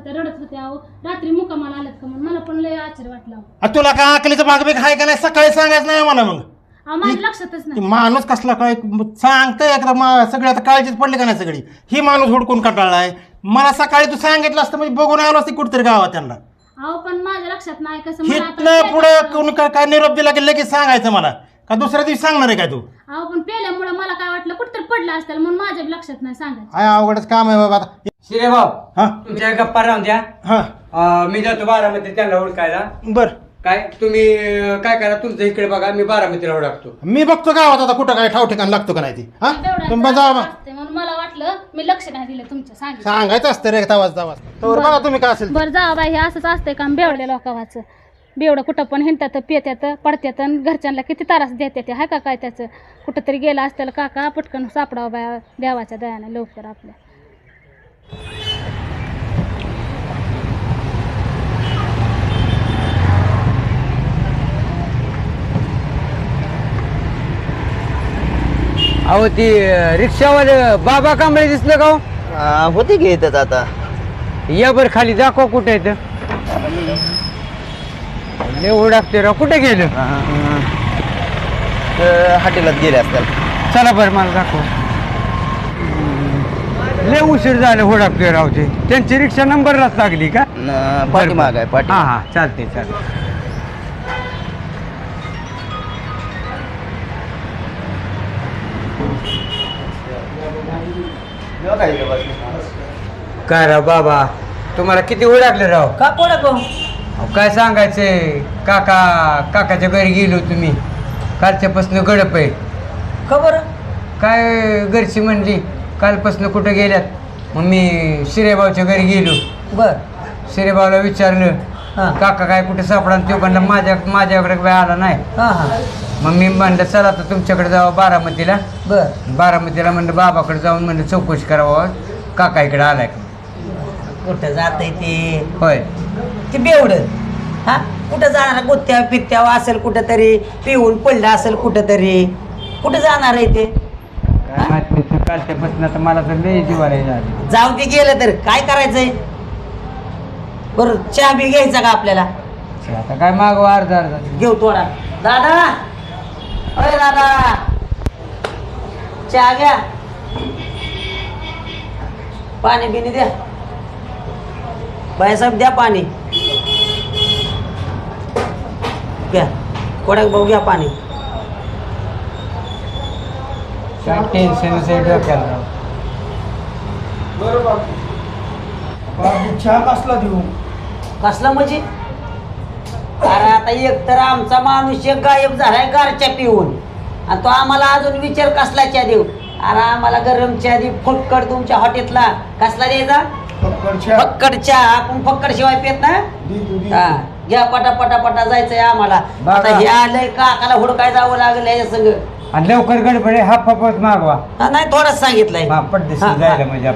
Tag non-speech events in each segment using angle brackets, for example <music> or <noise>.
होत्या रडत होत्या अहो रात्री मुकामाला आल्यात का म्हणून? मला पण लय आश्चर्य वाटलं. आ, तुला का अकलीचं भाग बिग आहे का नाही? सकाळी सांगायचं नाही मला मग. अहो माझ्या लक्षातच ती नाही माणूस कसला काय सांगतंय एकदा मा- सगळी आता काळजीच पडली का नाही सगळी? ही माणूस हुडकून कंटाळलाय. मला सकाळी तू सांगितलं असतं म्हणजे बघून आलो असते कुठतरी गावात त्यांना. अहो पण माझ्या लक्षात नाही कसं मला आता हिथनं पेल्या- पुढं कोणी काय काय निरोप दिला की लगेच सांगायचं मला? का दुसऱ्या दिवशी सांगणार आहे काय तू? अहो पण पेल्यामुळे मला काय वाटलं कुठतरी पडलं असतं म्हणून माझ्या बी लक्षात नाही सांगायचं. काय अवघडच काम आहे बाबा आता. शिरे भाऊ हा. तुमच्या गप्पा राहून द्या. हा. अं, मी जातो बारामती त्यांना ओळखायला. बर. काय तुम्ही अं, काय करा तुमचं इकडे बघा मी बारामतीला ओळखतो. मी बघतो गावात आता कुठं काय ठाव ठिकाण लागतो का नाही ती. हा? तुम्ही जा बा. असते म्हणून मला वाटलं मी लक्ष नाही दिलं तुमच्या सांगितलं. सांगायचं असतं रे तर बघा तुम्ही काय असेल ते. बरं जा बाई हे असंच असतंय काम बेवड्या लोकावाचं. बेवडं कुठं पण हिंडतात पित्यात पडत्यात आणि घरच्यांना किती तारास देते ते हाय का काय त्याचं? कुठं तरी गेलं असतं काका पटकन सापडावं बाया देवाच्या दयाने लवकर आपल्या. अहो ती रिक्षावाले बाबा कांबळे दिसलं का हो? हा, होते की येतात आता. या बरं खाली दाखव कुठे येतं ओळखते राव. कुठे गेलं? हॉटेलात गेले असतात चला बरं मला दाखव. लय उशीर झालं राव ते त्यांची रिक्षा नंबरलाच लागली का? न- पाठीमाग आहे पाठी. हा हा चालते चालते काय राव बाबा तुम्हाला किती ओळखले राव? का कोणा को अहो, काय सांगायचंय? काका काकाच्या घरी गेलो तुम्ही कालच्यापासून गडप आहे. खबर काय घरची म्हणली? कालपासून कुठं गेल्यात? मग मी शिरेबावच्या घरी गेलो. बर. शिरेबावला विचारलं हा. काका काय कुठे सापडा तो म्हणलं माझ्या माझ्याकडे काय आला नाही. हा हा. मग मी म्हणलं चला आता तुमच्याकडे जावं बारामतीला. बर. बारामतीला म्हणलं बाबाकडे जाऊन म्हणलं चौकशी करावं. काका इकडे आलाय का? कुठं जात ते? होय. ते बेवड. हा? कुठं जाणार गोत्या पित्या असेल कुठं तरी पिऊन पडलं असेल कुठं तरी कुठं जाणार आहे ते? कालच्यापासून आता मला तर लय जीवाला झाली. जाऊ दे गेलं तर काय करायचंय? बरं चहा बी घ्यायचा का आपल्याला? आता काय मागवा अर्धा अर्धा. घेऊ थोडा. दादा! अरे दादा! चहा घ्या. पाणी बिनी द्या. बाईसाहेब द्या पाणी. घ्या. कोड्याक भाऊ घ्या पाणी. काय टेन्शन असेल डोक्याला राव. कसला म्हणजे? अरे आता एक तर आमचा माणूस एक गायब झालाय गारच्या पिऊन. आणि तो आम्हाला अजून विचार कसला चहा देऊ? अरे आम्हाला गरम चहा दे फक्कड तुमच्या हॉटेलला. कसला द्यायचा? फक्कड चहा. आपण फक्कड शिवाय पेत ना? हा. घ्या पटा पटा पटा जायचंय आम्हाला. आता हे आलंय काकाला हुडकाय जावं लागलं या संग. आणि लवकर गडबड हा फपत मागवा. हा, नाही थोडंच सांगितलंय. हा पडदेशी हा, हा. जायला म्हणजे.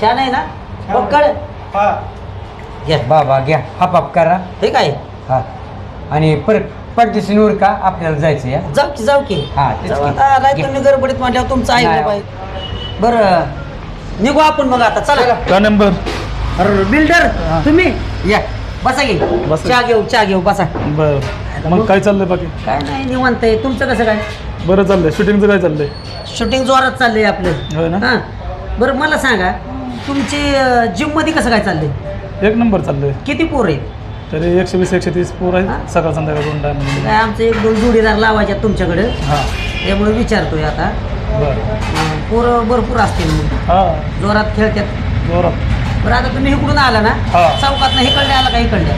छान आहे ना? फक्कड घ्या बाबा घ्या. हाप हाप करा. ठीक आहे. हा. आणि परत पडदेशी नूर का? आपल्याला जायचं या जाऊ की जाऊ की. हा, तेच जाऊ. की. आता आलाय तुम्ही गडबडीत म्हटल्यावर तुमचं ऐकलं नाही. पाहिजे. बरं निघू आपण मग आता. चला. का नंबर? अरे बिल्डर तुम्ही? या. बसा घे बसा. चहा घेऊ चहा घेऊ बसा. बर. मग काय चाललंय बाकी? काय नाही निवांत आहे. तुमचं कसं काय? बरं चाललंय. शूटिंगचं काय चाललंय? शूटिंग जोरात चाललंय आपलं. होय ना? हां. बरं मला सांगा तुमची जिममध्ये कसं काय चाललंय? एक नंबर चाललंय. किती पोर आहेत? तरी एकशे वीस एकशे तीस पोर? आहेत. सकाळ संध्याकाळ दोन टाइम काय आमचे एक दोन जोडीदार लावायचे तुमच्याकडे. हां. त्यामुळे विचारतोय आता. बरं. अं, पोरं भरपूर असतील मग हां. जोरात खेळतात जोरात. बरं आता तुम्ही इकडून आला ना? हा. चौकात नाही इकडे आला का इकडल्या?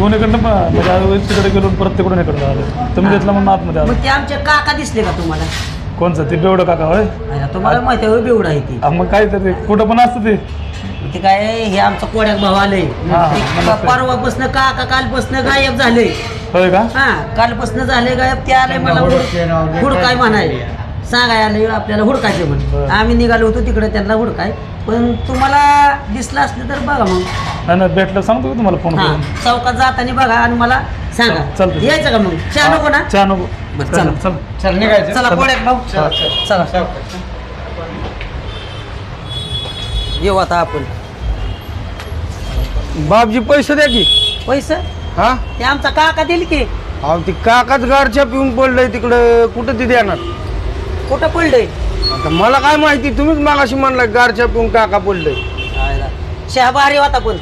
दोन्हीकडनं पण म्हणजे तिकडे गेलो परत तिकडून इकडे आलो. तुम्ही घेतलं म्हणून आतमध्ये आलो. मग ते आमचे काका दिसले का तुम्हाला? कोणचं? ते बेवडं काका होय? अरे, तुम्हाला माहिती आहे बेवड आहे ती. हा, मग काय तरी कुठं पण असतं ते. ते काय हे आमचं कोड्यात भाव आलंय. हा, ते नमस्ते. परवापासनं काका कालपासनं गायब झाले. होय का? हा कालपासनं झाले गायब ते आले मला हुड- हुडकाय म्हणाय सांगाय आले आपल्याला हुडकायचे म्हणे बरं. आम्ही निघालो होतो तिकडे त्यांना हुडकाय. पण तुम्हाला दिसलं असलं तर बघा मग. नाही नाही भेटलं सांगतो की तुम्हाला फोन हा करून? चौकात जाताना बघा आणि मला सांगा. चालतंय. यायचं का मग? चहा नको ना? चहा नको. बरं, चला. चल. चल. निघायचं. चला कोड्यात भाऊ. चला येऊ आता आपण. बापजी पैसे द्या की. पैसे? हा? ते आमचा काका दिल की. अहो ती काकाच गारच्या पिऊन पडलंय तिकडं. कुठं ती देणार? कुठं पडलंय? आता मला काय माहिती? तुम्हीच मागाशी म्हणलं गारच्या पिऊन काका पडलंय. शहा भारी होता पण.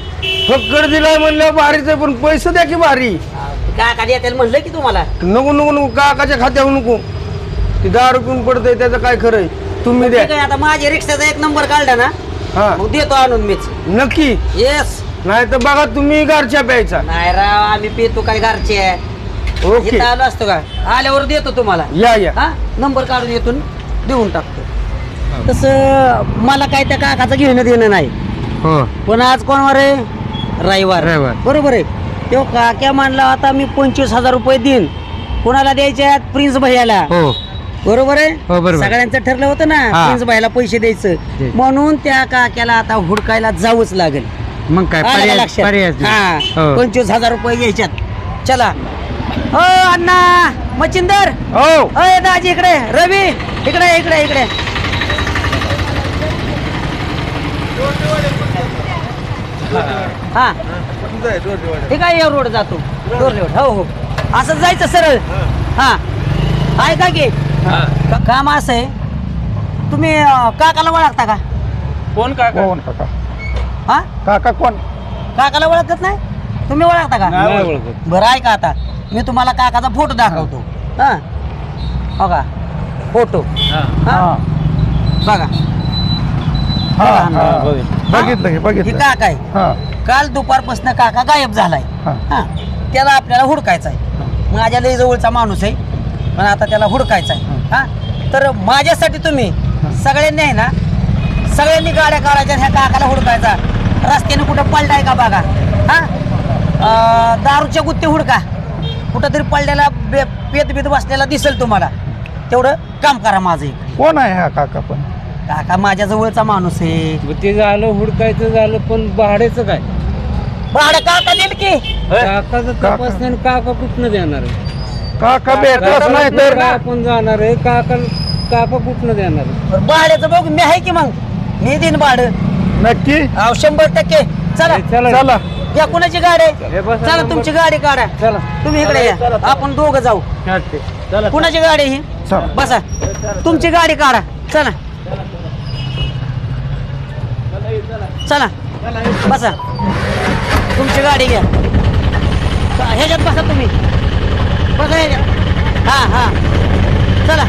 फक्कड दिलाय म्हणलं भारीच पण पैसे द्या की भारी. काका देतील म्हणलं की तुम्हाला? नको नको नको काकाच्या खात्यावर नको. ती दारू पिऊन पडतंय त्याचं काय खरंय तुम्ही द्या. ठीक आहे आता माझ्या रिक्षाचा एक नंबर काढला ना हा. मग देतो आणून मीच. नक्की? येस नाही तर बघा तुम्ही गारच्या प्यायचा. नाही राव आम्ही पितो काय घरचे. ओके इथं आलो असतो का? आल्यावर देतो तुम्हाला. या या. हा? नंबर काढून येथून देऊन टाकतो. तसं मला काय त्या काकाचं घेणं देणं नाही. हो. पण आज कोण वार आहे? रविवार. रविवार. बरोबर आहे. तो काक्या मानला आता मी पंचवीस हजार रुपये देईन. कोणाला द्यायचे आहेत? प्रिन्स भैयाला. हो. बरोबर आहे? हो, बरोबर. सगळ्यांचं ठरलं होतं ना हा. प्रिन्स भाईला पैसे द्यायचं. म्हणून त्या काक्याला आता हुडकायला जावंच लागेल. मग काय आलं का पर्याय लक्षात? पर्याय हा. हो. पंचवीस हजार रुपये घ्यायच्यात. चला. हो अण्णा! मचिंदर हो. अय दाजी इकडे. रवी! इकडे इकडे इकडे. हा. ठीक आहे या रोड जातो? डोरलेवाड हो हो. असं जायचं सरळ? हा. ऐका की का- काम असं आहे? तुम्ही अं, काकाला ओळखता का? कोण काय कोण काका? हा? काका कोण? काकाला ओळखत नाही? तुम्ही ओळखता का? बरं ऐका आता. मी तुम्हाला काकाचा फोटो दाखवतो. हा. हो. का? फोटो. हा. बघा. बघितलं की ही? बघितलं काका आहे हा काल दुपारपासून काका गायब झालाय. हा. हा. त्याला आपल्याला हुडकायचा आहे माझ्या लई जवळचा माणूस आहे पण आता त्याला हुडकायचा आहे हा? तर माझ्यासाठी तुम्ही सगळ्यांनी आहे ना सगळ्यांनी गाड्या काढायच्या ह्या काकाला हुडकायचा. रस्त्याने कुठं पलटाय का बघा? हा? अं, दारूच्या गुत्ते हुडका. कुठं तरी पडलेला बे पेत बीत बसलेला दिसेल तुम्हाला. तेवढं काम करा माझं एक. कोण आहे हा काका पण? काका माझ्या जवळचा माणूस आहे. ते झालं हुडकायचं झालं पण भाड्याचं काय? भाडं काका देईल की? काकाचं तपास नाही काका. कुठनं देणार आहे? काका भेटलाच नाही तर? काका आपण जाणार आहे? काका काका कुठनं देणार आहे? बरं, भाड्याचं बघ मी आहे की मग? मी देईन भाडं. नक्की? अहो शंभर टक्के. चला. चला. चला. या कुणाची गाडी? आहे? हे बसा चला नंबर. तुमची गाडी काढा. चला. तुम्ही इकडे या. आपण दोघं जाऊ. चला कुणाची गाडी आहे ही? चला. बसा. तुमची गाडी काढा. चला. चला. बसा. तुमची गाडी घ्या. ह्याच्यात बसा तुम्ही. बसा ह्याच्यात. हां हां. चला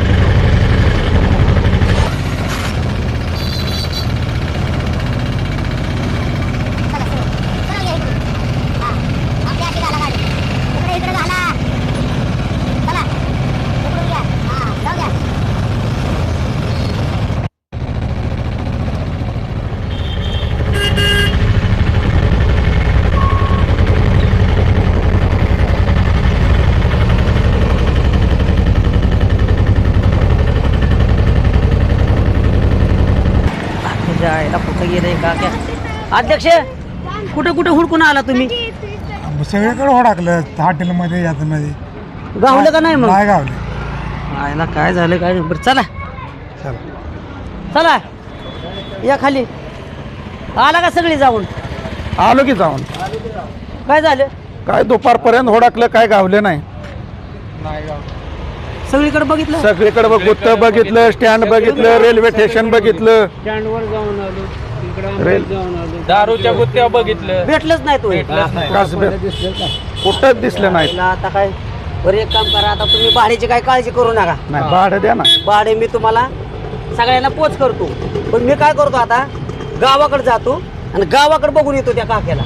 जायला कुठं गेलंय का क्या अध्यक्ष कुठं कुठं हुडकून आला तुम्ही? सगळीकडे होडाकलं हॉटेलमध्ये यातमध्ये. गावलं का नाही मग? नाही गावले. आयला काय झालं काय नाही. बरं चला. चला. चला. या खाली. आला का सगळी जाऊन? आलो की जाऊन. काय झालं? काय दुपारपर्यंत होडाकलं काय गावले नाही. सगळीकडे बघितलं? सगळीकडे बघ गुत्त बघितलं स्टँड बघितलं रेल्वे स्टेशन बघितलं. स्टँडवर जाऊन आलो. रेल दारूच्या गुत्त्या बघितलं. भेटलंच नाही तो. कसबे कुठंच दिसलं नाही. आता काय? बरं एक काम करा आता तुम्ही भाड्याची काय काळजी करू नका. नाही भाडं द्या ना. भाडे मी तुम्हाला सगळ्यांना पोच करतो. पण मी काय करतो आता? गावाकडे जातो आणि गावाकडे बघून येतो त्या काक्याला.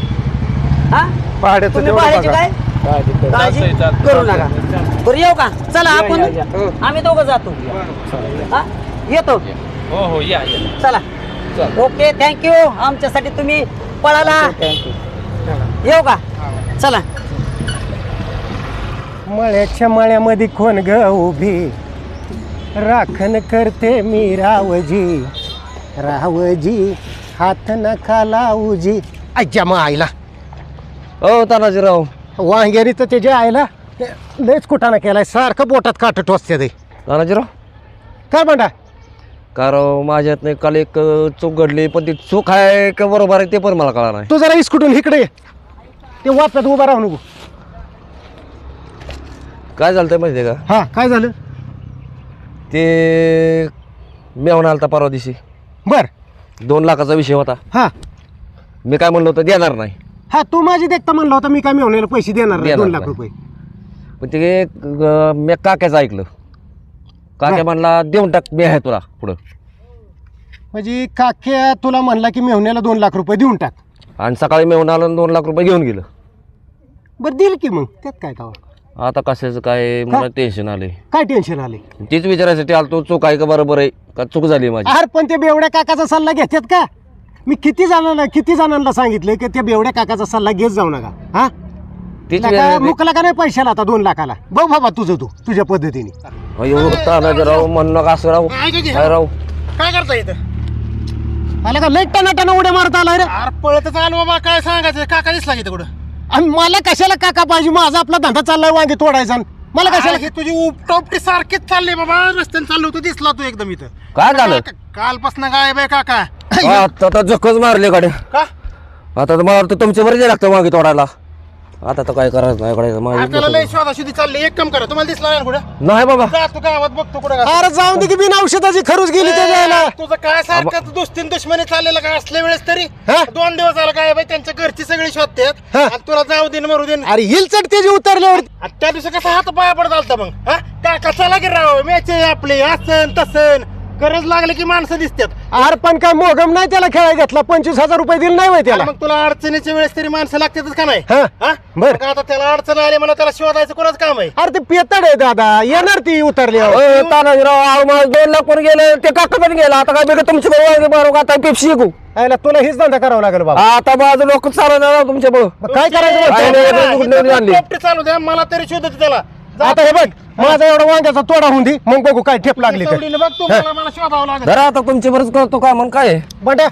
हा? भाड्याचं तुम्ही तेवढं भाड्याची बघा. काय? काळजी चालतंय, चालतंय. करू नका. बरं येऊ का? चला आपण आम्ही दोघं जातो. हा? येतो. हो हो या या. चला. ओके थँक्यू आमच्यासाठी तुम्ही पळाला. येऊ का? चला. मळ्याच्या मळ्यामध्ये कोण ग उभी. राखण करते मी रावजी. रावजी हात नका लावजी. आज्या मग आईला. हो तानाजीराव. वांगेरी तर त्याच्या आईला लयच कुठाना केलाय. सारखं बोटात काट टोचते ते. तानाजीराव. काय म्हणता कारण माझ्यात नाही काल एक चूक घडली पण ती चूक आहे का बरोबर आहे ते पण मला कळा नाही. तू जरा इस्कुटून इकडे ये. ते वाप्यात उभा राहू नको. काय झालं माहिती आहे का? हा काय झालं? ते मेहून आलता परवा दिवशी. बर. दोन लाखाचा विषय होता. हा. मी काय म्हणलो होतं देणार नाही. हा तू माझी देखता म्हणला होता मी काय मिळवण्याला पैसे देणार नाही देणार दोन लाख नाही. रुपये. पण ते अं, मी काक्याचं ऐकलं. काक्या म्हणला देऊन टाक मी आहे तुला पुढं. म्हणजे काक्या तुला म्हणला की मेहण्याला दोन लाख रुपये देऊन टाक. आणि सकाळी मेहून आलं आणि दोन लाख रुपये घेऊन गेलं. बरं दिल की मग त्यात काय का आता कशाचं काय मला टेन्शन आले काय टेन्शन आले तीच विचारायसाठी आलो तू चूक आहे का बरोबर आहे? का चूक झाली माझी? अरे पण ते बेवड्या काकाचा सल्ला घेतात का? मी किती जणांना किती जणांना सांगितलं की त्या बेवड्या काकाचा सल्ला घेत जाऊ नका हा? तीच मुकला का नाही पैशाला आता दोन लाखाला? बघ बाबा तुझं तू तुझ्या पद्धतीने. अयो तानाजी राव म्हणू नका असं राव काय राव काय करता इथं? आला का लई टनाटना उड्या मारता आला रे? अरे पळतच आलो बाबा काय सांगायचं? काका दिसला इथं कुठं? आणि मला कशाला काका पाहिजे? माझा आपला धंदा चाललाय वांगे तोडायचा मला कशाला कशाला हे तुझी उपटोपटी सारखीच चालली बाबा रस्त्याने चाललो होतो दिसला तू एकदम इथं. काय झालं? कालपासून गायब आहे काका. आता तर जखच मारले गाड्या. का? आता तर मला वाटतं तुमच्या बरेच लागतं मागे तोडायला. आता तर काय करायचं नाही करायचं आपल्याला लय माझी शोधाशुधी चालली. एक काम करा तुम्हाला दिसला नाही ना कुठं? नाही बाबा. जा तू गावात बघतो कुठं का अरे जाऊन दे की बिन औषधाची खरूच गेली जायला तुझं काय सारखं दुस्तीन दुश्मनी चाललेलं काय असल्या वेळेस तरी? हा? दोन दिवस झालं काय बाई त्यांच्या घरची सगळी शोधतात हा? आणि तुला जाऊ दे न मरू दे. अरे हिल चढ त्याची उतरल्यावर आणि त्या दिवशी कसा हात पाया पडत आलता मग हा? काका चला की राव मॅच आपली असन तसन. गरज लागली की माणसं दिसतात. अरे पण काय मोगम नाही त्याला खेळायला घेतला? पंचवीस हजार रुपये दिले नाही होय त्याला. मग तुला अडचणीच्या वेळेस तरी माणसं लागतातच का नाही? हा हा? बर. मग आता त्याला अडचण आली म्हणून त्याला शोधायचं कोणाच काम आहे? अरे ते पेतड आहे दादा. येणार ती उतरल्यावर तानाजी राव अहो, माझं दोन लाख पण गेले. ते काका पण गेला. आता काय बघा तुमच्या बरोबर बरोबर आता पेप्सी शिकू आयला तुला हेच धंदा करावा लागेल बाबा. आता माझं लोक चालवणार तुमच्या बरोबर. काय करायचं काय म्हणतो? नाही, नाही, नाही जा. आता हे बघ माझा एवढा वांग्याचा तोडा होऊन दे मग बघू काय ठेप लागली तर. चवडीला बघ तू मला मला शोधावं लागेल. जरा आता तुमच्या बरंच करतो का मग काय आहे? बंड्या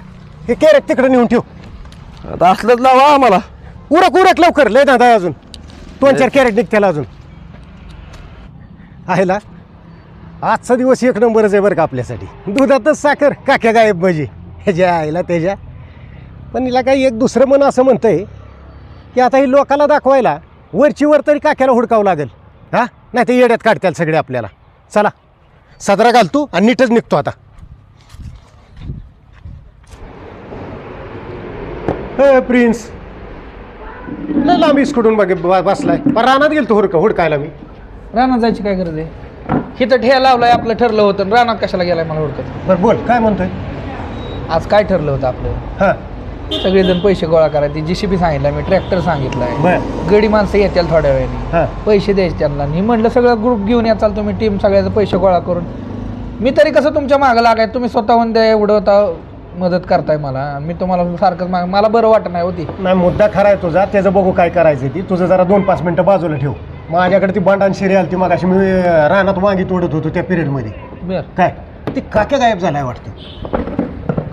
हे कॅरेट तिकडे नेऊन ठेव. आता असलंच लावा आम्हाला. उरक उरक लवकर लय आहे अजून. दोन चार कॅरेट निघत्याला अजून. आहे आजचा दिवस एक नंबरच आहे बरं का आपल्यासाठी. दुधातच साखर काक्या गायब भजी. ह्याच्या आईला त्याच्या पण हिला काही एक दुसरं मन असं म्हणतंय की आता ही लोकाला दाखवायला वरची वर तरी काक्याला हुडकावं लागेल. हा? नाही ते येड्यात काढत्याल सगळे आपल्याला. चला. सदरा घालतो आणि नीटच निघतो आता. ए, प्रिन्स. लय लांब इस्कडून बघ ब- बसलाय. पण रानात गेलतो हुडका हुडकायला मी. रानात जायची काय गरज आहे? हिथं ठेया लावलाय आपलं ठरलं होतं. आणि रानात कशाला गेलाय मला ओळखत बरं बोल काय म्हणतोय? आज काय ठरलं होतं आपलं? हां. सगळेजण पैसे गोळा करायचे. जी सी बी सांगितलं मी ट्रॅक्टर सांगितलाय बर. गडी माणसं येतील थोड्या वेळाने. हां. पैसे द्यायचे त्यांना. मी म्हटलं सगळं ग्रुप घेऊन या चाल तुम्ही टीम सगळ्याचे पैसे गोळा करून. मी तरी कसं तुमच्या मागं लागाय तुम्ही स्वतःहून द्या एवढं होता मदत करताय मला. मी तुम्हाला सारखंच माग मला बरं वाटत नाही होती नाही मुद्दा खरा आहे तुझा. त्याचं बघू काय करायचं ती. तुझं जरा दोन पाच मिनटं बाजूला ठेव. माझ्याकडे ती बांडान शिरी आली ती मग मी अं, रानात वांगी तोडत होतो त्या पिरियडमध्ये बर. काय? ती काक्या गायब झालाय वाटतं.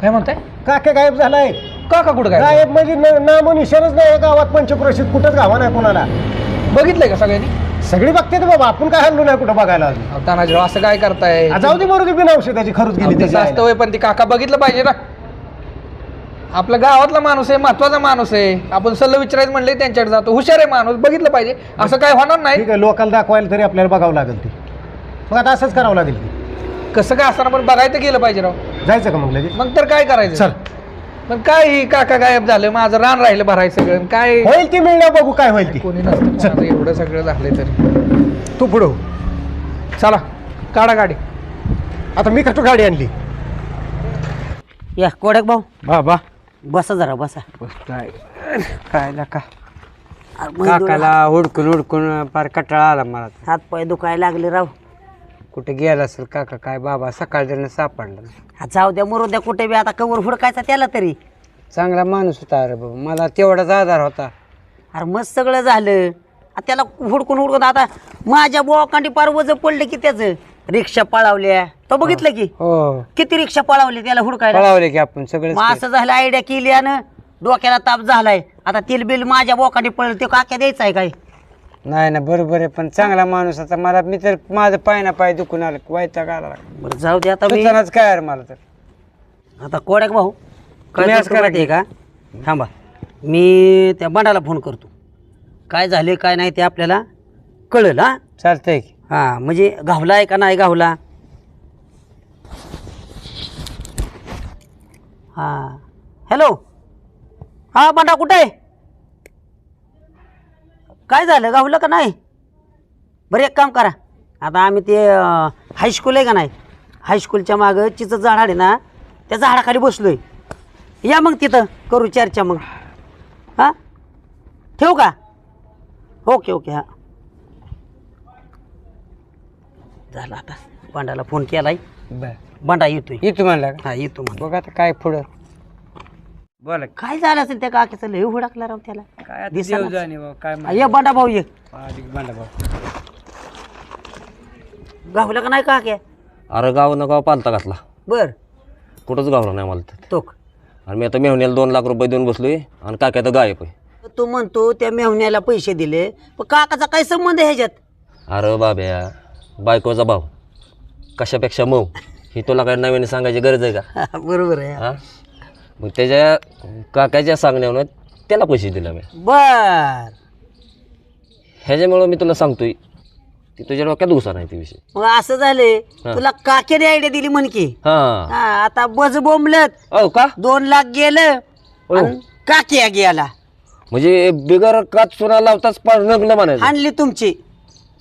काय म्हणताय? काक्या गायब झालाय. काका कुठं काय गायब म्हणजे न- नामो निशाणच नाही गावात पंचक्रोशीत. कुठंच गावा नाही कोणाला. बघितलंय का सगळ्यांनी? सगळी बघते बाबा. आपण काय हल्लो नाही कुठं बघायला अजून. अहो, तानाजीराव असं काय करताय? आ, जाऊ दे बरोबर बिना औषधाची खरंच गेली अहो, त्याची तसं असतं आईला. होय, पण ती काका बघितलं पाहिजे ना. आपल्या गावातला माणूस आहे महत्त्वाचा माणूस आहे. आपण सल्ला विचारायचं म्हणले त्यांच्याकडे जातो. हुशार आहे माणूस बघितलं पाहिजे. असं काय होणार नाही. ठीक आहे लोकांना दाखवायला तरी आपल्याला बघावं लागेल ती. मग आता असंच करावं लागेल ती. कसं काय असताना पण बघायचं गेलं पाहिजे राव. जायचं का मग लगेच? मग तर काय करायचं? चल. पण काय ही काका गायब झालं माझं रान राहिलं भरायचं सगळं. काय होईल ती मिळण्या बघू काय होईल ती. कोणी नसतं एवढं सगळं झालंय तरी. तू पुढं हो. चला काढा गाडी. आता मी कटू गाडी आणली. या कोडक भाऊ. बाबा बसा जरा बसा. काय काय का अरे मग काकाला हुडकून हुडकून फार कटाळा आला मला. हात पाय दुखायला लागले राव. कुठे गेला असेल काका काय बाबा सकाळ जण सापडला. नाही. हा, जाऊ द्या मरू द्या कुठे बी आता कवर हुडकायचा त्याला तरी. चांगला माणूस होता अरे बाबा. मला तेवढाच आधार होता. अरे मस्त सगळं झालं. त्याला हुडकून हुडकून आता माझ्या बोकांडी पार वज पडलं की त्याचं. रिक्षा पळावल्या. तो बघितलं की? हो. किती रिक्षा पळावली त्याला हुडकायला? पळावले की आपण सगळे मग असं झालं आयडिया केली आणि डोक्याला ताप झालाय. आता तेल बिल माझ्या बोकांडी पडलं ते काक्या द्यायचा आहे काय? नाही ना बरोबर आहे पण चांगला माणूस आता मला मी तर माझं पाय ना पाय दुखून आलं वाईटाग आला. बरं जाऊ दे आता मी. काय यार मला तर? आता कोड्याक भाऊ तुम्ही आज करा आहे का? थांबा. मी त्या बंडाला फोन करतो. काय झाले काय नाही ते आपल्याला कळेल हा? चालतंय की. हा म्हणजे गावला आहे का नाही गावला हा. हॅलो हा बंडा कुठे आहे? काय झालं? गावलं का नाही? बरं एक काम करा. आता आम्ही ते हायस्कूल आहे का नाही? हायस्कूलच्या मागं चिचं झाड आहे ना त्या झाडाखाली बसलोय. या मग तिथं करू चर्चा मग. हां? ठेवू का? ओके ओके हां. झालं आता. बंडाला फोन केलाय. बर. बंडा येतोय. येतो म्हणला का? हा येतो मग बघ आता काय पुढं. बोला काय झालं असेल त्या काकीचं? लय हुडकला राव त्याला. काय आता दिसेना. देव जाणे बाबा काय हा, ये बंडा भाऊ ये. भांडा भाऊ. गावलं का नाही काक्या? अरे गाव न गाव पालता घातला. बर. कुठंच गावला नाही मला तर तोक आणि मी आता मेहण्याला दोन लाख रुपये देऊन बसलोय आणि काक्या तर गायब आहे. तू म्हणतो त्या मेहण्याला पैसे दिले. पण काकाचा काय संबंध आहे ह्याच्यात? अरे बाब्या बायकोचा भाव कशापेक्षा मऊ. ही तुला काय नवीन सांगायची गरज आहे का? <laughs> बरोबर आहे. हा? मग त्याच्या काकाच्या सांगण्यावर त्याला पैसे दिले मी. बर. ह्याच्यामुळं मी तुला सांगतोय ती तुझ्या डोक्यात घुसा नाही ती विषय. मग असं झाले तुला काक्याने आयडिया दिली म्हण की. हां. हा आता बज बोंबलत. हो का? दोन लाख गेलं आणि काक्या गेला. म्हणजे बिगर काच चुना लावताच पार नग्न म्हणायचं. आणली तुमची.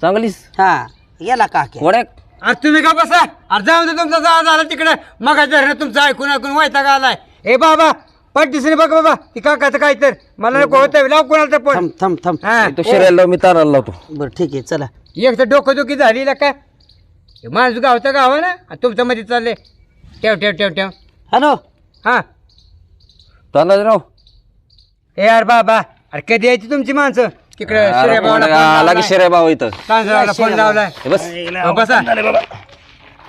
चांगलीच. हा गेला काक्या वड्या अरे तुम्ही का बसा? अरे जाऊ दे तुमचा जा झाला तिकडे. मग तुमचं ऐकून ऐकून वायता का आलाय. ए बाबा पट्टीसने बघ बाबा ती काकाचं काय तर? मला नको होतं लाव कोणाला तर पण थांब थांब थांब. हा. तो शिरायला लाव, मी तारायला लावतो. बरं ठीक आहे चला. एक तर डोकंदुखी झाली ना का? हे माणूस गावचं गाव आहे ना? आणि तुमच्या मध्ये चालले ठेव ठेव ठेव ठेव. हॅलो? हा. तानाजीराव. ए यार बाबा अरे कधी यायची तुमची माणसं? तिकडे आला? की लावलाय. शिराय भाऊ इथं फोन लावलाय. हे बस. बसा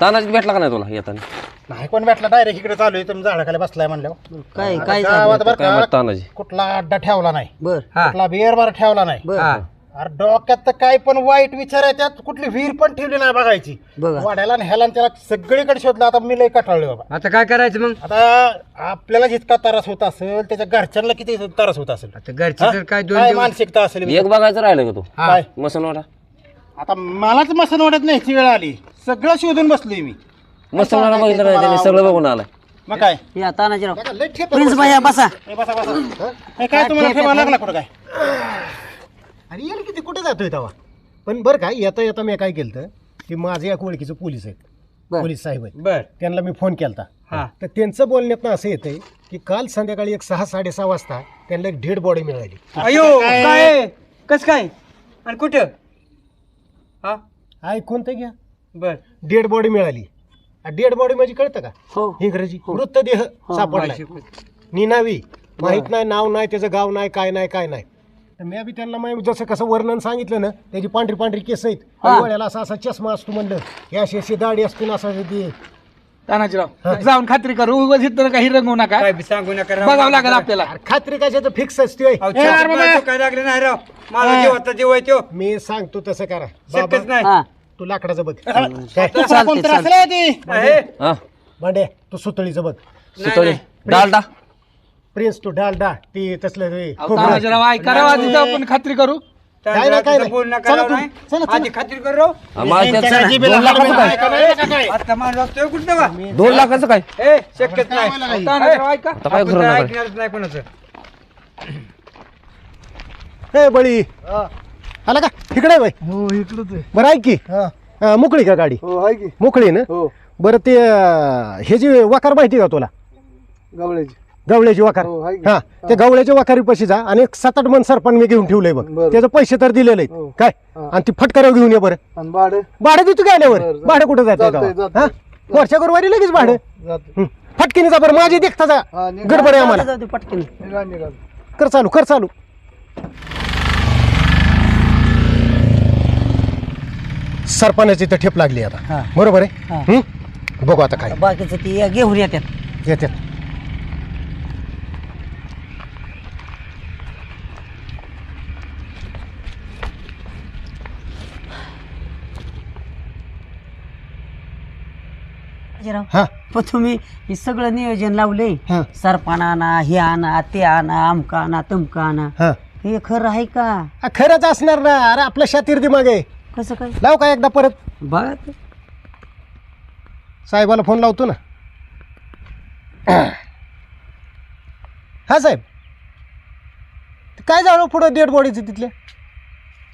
तानाजी भेटला का नाही तुला येताना? नाही कोण भेटला? डायरेक्ट इकडे चालू आहे तुम्ही झाडाखाली बसलाय म्हणल्यावर. काय काय गावात झालं बरं काय मत का तानाजी? कुठला अड्डा ठेवला नाही. बर. हा कुठला बिअर बार ठेवला नाही. बर. हा. अरे डोक्यात तर काय पण वाईट विचार आहे त्यात कुठली विहीर पण ठेवली नाही बघायची. बघा. वाड्याला आणि ह्याला आणि त्याला सगळीकडे शोधलं आता मी लय कटाळले बाबा. आता काय करायचं मग? आता आपल्याला जितका त्रास होत असेल त्याच्या घरच्यांना किती त्रास होत असेल? आता घरची हा? तर काय दोन काय दिवस मानसिकता असेल? एक बघायचं राहिलं का तू? काय मसनवाडा? आता मलाच मसन वाटत नाही ती वेळ आली. सगळं शोधून बसलोय मी. मसनवाडा बघितलं नाही त्याने सगळं बघून आलाय. मग काय? या तानाजीराव प्रिन्स बसा ए, बसा बसा. हे? काय तुम्हाला ठेवा लागला कुठं काय? आणि येईल किती कुठे जातोय तेव्हा पण बरं का येता येता मी काय केलं की माझे एक ओळखीचे पोलीस आहेत. बर. पोलीस साहेब आहेत. बर. त्यांना मी फोन केला हा. तर त्यांचं बोलण्यातनं असं येतंय की काल संध्याकाळी एक सहा साडेसहा वाजता त्यांना एक डेड बॉडी मिळाली. अयो काय? कस काय? आणि कुठं? हा? ऐकून तर घ्या. बर. डेड बॉडी मिळाली. डेड बॉडी म्हणजे कळतं का? हो. इंग्रजी. मृतदेह सापडलाय. निनावी. माहीत नाही नाव नाही त्याचं गाव नाही काय नाही काय नाही. तर मी बी त्यांना मग जसं कसं वर्णन सांगितलं ना त्याची पांढरी पांढरी केस आहेत. डोळ्याला असा असा चष्मा असतो म्हणलं. हे अशी अशी दाढी असतो ना असं ते. तानाजीराव जाऊन खात्री करू. उगाच इथं काही रंगवू नका. काय बी सांगू नका राव. बघावं लागेल आपल्याला. अरे खात्री कशाचं फिक्स असते अहो, काय लागले नाही राव. माझा जीव आहे तो. मी सांगतो तसं करा. शक्यच बाबा नाही. हा. तू लाकडाचं बघ. चालते कोणतरी चालते असलं ती? आहे. हा. भांडे तू सुतळीचं बघ. सुतळी. डालडा. प्रिन्स तू डालडा. ती तसलं ते अहो, तानाजीराव ऐका राव आधी जाऊ आपण खात्री करू. काय नाही, काय नाही. बोल नका चला राव, तू, नाही. चला, चला. आधी खात्री कर राव. माझ्या त्यांच्या जिभेला दोन हाड लाखाचं बिड काय? आहे का नाही? का काय? आता माणूस असतोय कुठं बा दोन लाखाचं काय? ए शक्यच नाही. तानाजीराव ऐका. आता काय आपण करू तर नका? ऐकणारच नाही कोणाचं. हे बळी. आला का? इकडे आहे बाई हो इकडंच आहे. बरं ऐक की. हा, मोकळी का गाडी? हो आहे की. मोकळी ना? हो. बरं ते अं, हे जी वाकार माहिती का तुला? गवळ्याची. गवळ्याची वाकार हो, आहे की. हा ते गवळ्याच्या वाकारी पशी जा. आणि एक सात आठ मन सरपण मी घेऊन ठेवलंय बघ. बरं. त्याचे पैसे तर दिलेले आहेत. हो. काय? हा. आणि ती फटकाराव घेऊन ये बरं. आणि भाडं? भाडं देतो काय आल्यावर? बरं, भाडं कुठं जाते. हा? वर्षा गुरुवारी लगेच भाडं. जातो हं. फटकीने जा बरं माझी देखता जा. हा निघा. गडबड आहे आम्हाला. जाऊ दे पटकन निघा निघा. कर चालू कर चालू. सरपणाची तर ठेप लागली आता. हा. बरोबर आहे? हा. हं? बघू आता काय. बाकीचं ती घेऊन येतात येतात तानाजीराव हा. पण तुम्ही हे सगळं नियोजन लावलंय हा. सरपान आणा हे आणा ते आणा आमका आणा तमका आणा. हा. हे खरं आहे का? हा, खरंच असणार ना. अरे आपलं शातीर दिमाग आहे कसं काय? लाव का एकदा परत? बघा ते. साहेबाला फोन लावतो ना. हा साहेब. ते काय झालं पुढं डेड बॉडीचं तिथल्या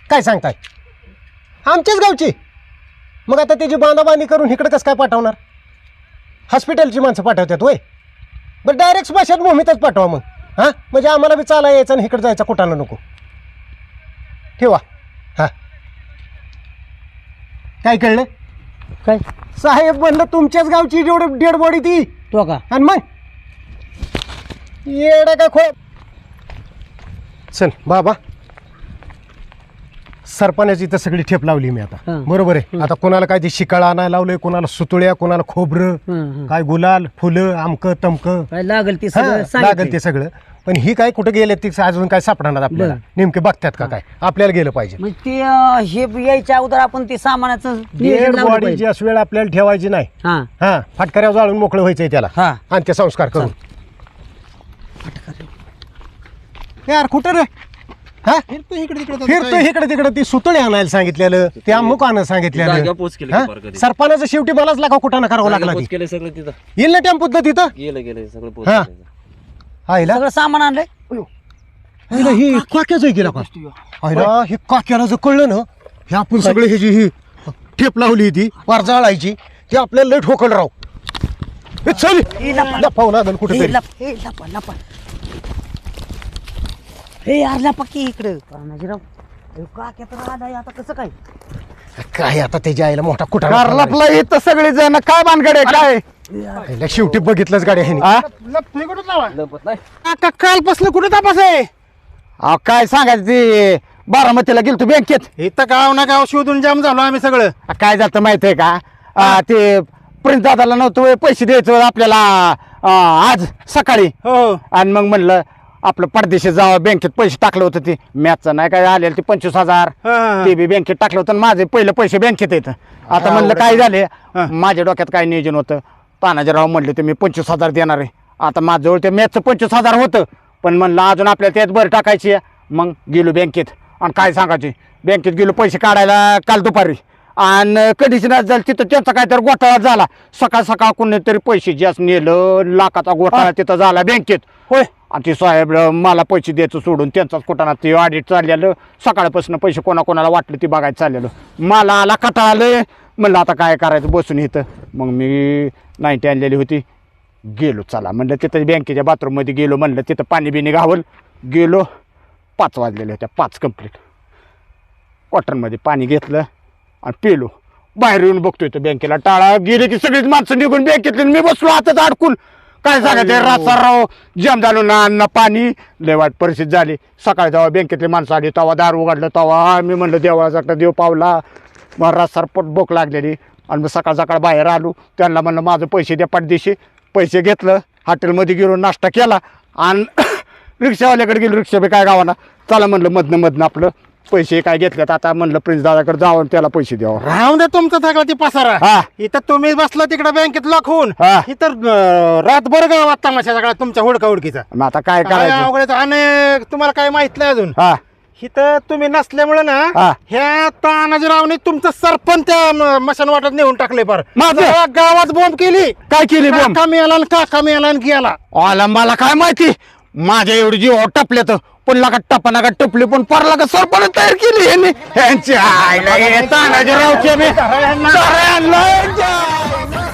काय सांगताय? आमच्याच गावची. मग आता त्याची बांधाबांधी करून इकडं कसं काय पाठवणार? हॉस्पिटलची माणसं पाठवतात होय? बरं डायरेक्ट स्मशान भूमीतच पाठवा मग. हां? म्हणजे आम्हाला बी चाला यायचं आणि इकडं जायचं कुठानं नको. ठेवा. हां. काय कळलं? काय? साहेब म्हणलं तुमच्याच गावची जेवढं डेड बॉडी ती. तो का? आणि मग? येडा का खो चल बाबा. सरपणाची इथं सगळी ठेप लावली मी आता. बरोबर आहे. आता कोणाला काय ते शिकाळा आणायला लावलंय कोणाला सुतुळ्या कोणाला खोबरं. काय गुलाल फुलं आमकं तमकं. लागल ते सगळं लागेल. ते सगळं. पण ही काय कुठं गेले ती अजून काय सापडणार आपल्याला. नेमके बघतात का काय? आपल्याला गेलं पाहिजे. ते हे यायच्या अगोदर आपण ते सामानाचं नियोजन डेड लावलं बॉडी पाहिजे. जी वेळ आपल्याला ठेवायची नाही. हा. फाटकऱ्यावर जाळून मोकळं व्हायचंय त्याला. हा. आणि ते संस्कार करून. यार कुठं रे? हा? फिरतो इकडे तिकडे फिरतो इकडे तिकडे. ती सुतळे आणायला सांगितलेलं ते अमुक आणायला जाग्यावर सांगितलेलं पोच केली हा? सरपणाचं शेवटी मलाच लागा कुठं करावं लागला पोच ती. केलं सगळं तिथं. येईल ना टेम्पोत ना तिथं? गेलं गेलं सगळं पोच हा. केलं. आईला सगळं सामान आणलंय? ही काक्याच गेला का आईला हे काक्याला जर कळलं ना हे आपण सगळे हे जी ही ठेप लावली ती वार जाळायची ती आपल्याला लय ठोकल राव. हे चल लपावं लागेल कुठे हे लप- हे लपा लपा. हे यार लपा की इकडं. तानाजीराव हे काक्या तर आलाय? आता कसं काय? काय आता त्याच्या आईला मोठा कुठा लपला इथं सगळे जण काय भानगडे काय? आईला शेवटी बघितलंच गाडी आहे लपत नाही. कालपासून कुठे तपास आहे? अहो, काय सांगायचं ते? बारामतीला गेलो तू बँकेत. इथं गाव ना गाव शोधून जाम झालो आम्ही सगळं. आ, काय झालं माहिती आहे का ते प्रिन्स दादाला नव्हतं होय पैसे द्यायचं आपल्याला आज सकाळी. हो. आणि मग म्हणलं आपलं परदेशी जावं बँकेत पैसे टाकलं होतं ते. मॅचचं नाही काय आलेलं ते पंचवीस हजार. ते बी बँकेत टाकलं होतं आणि माझे पहिले पैसे बँकेत येतं. आता म्हणलं काय झाले? माझ्या डोक्यात काय नियोजन होतं? तानाजीराव म्हणले ते मी पंचवीस हजार देणार आहे. आता माझ्याजवळ ते मॅचचं पंचवीस हजार होतं. पण म्हणलं अजून आपल्याला त्यात बरं टाकायची आहे. मग गेलो बँकेत. आणि काय सांगायचे? बँकेत गेलो पैसे काढायला काल दुपारी. आणि कंडिशनर झालं तिथं त्यांचा काहीतरी घोटाळा झाला. सकाळ सकाळ कोणीतरी पैसे जास्त नेलं लाखाचा घोटाळा तिथं झाला बँकेत. होय. आणि ते साहेब मला पैसे द्यायचं सोडून त्यांचाच कुठाना ते ऑडिट चाललेलं. सकाळपासून पैसे कोणाकोणाला वाटलं ते बघायचं चाललेलं. मला आला कटा आलं म्हणलं आता काय करायचं बसून इथं. मग मी नाईन्टी आणलेली होती. गेलो चला म्हणलं तिथं बँकेच्या बाथरूममध्ये गेलो म्हणलं तिथं पाणी बिणी घावल. गेलो पाच वाजलेले होत्या पाच कंप्लीट कॉटनमध्ये पाणी घेतलं. आणि पेलो. बाहेर येऊन बघतोय तर बँकेला टाळा. गेले की सगळीच माणसं निघून बँकेतली मी बसलो आता अडकून. काय सांगायचं राव जेम झालो ना अन्न पाणी. लय वाईट परिस्थिती झाली. सकाळी जेव्हा बँकेतली माणसं आली तेव्हा दार उघडलं तेव्हा मी म्हणलं देवाचा देव पावला. मग रासार पोट लागलेली. आणि मग सकाळ सकाळ बाहेर आलो. त्यांना म्हणलं माझं पैसे द्या पाठदिशी पैसे घेतलं. हॉटेलमध्ये गेलो नाश्ता केला. आणि <coughs> रिक्षावाल्याकडे गेलो. रिक्षा बी काय गावाना चला म्हणलं मधनं मधनं आपलं पैसे काय घेतलेत आता म्हणलं प्रिन्स दादाकडे आणि त्याला पैसे द्यावं. राहून दे तुमचा सगळा ती पसारा. हा. इथं तुम्ही बसला तिकडे बँकेत लॉक होऊन हा. अं, रातभर गावात तमाशा सगळा तुमच्या हुडका हुडकीचा. मग आता काय करायचं? अवघड. आणि तुम्हाला काय माहीत नाही अजून. हा. इथं तुम्ही नसल्यामुळे ना. ह्या तानाजीरावने तुमचं सरपंच त्या म- मशान वाटत नेऊन टाकले फार माझं? गावात बॉम्ब केली. काय केली बोंब काका मिळाला आणि काका मिळाला आणि गेला. आला मला काय माहिती? माझ्या एवढी जीव टपले तर पण लागा टपा का टपली पण पर लागा सरपण तयार केली यांनी यांची आईला हे तानाजीरावचे मी.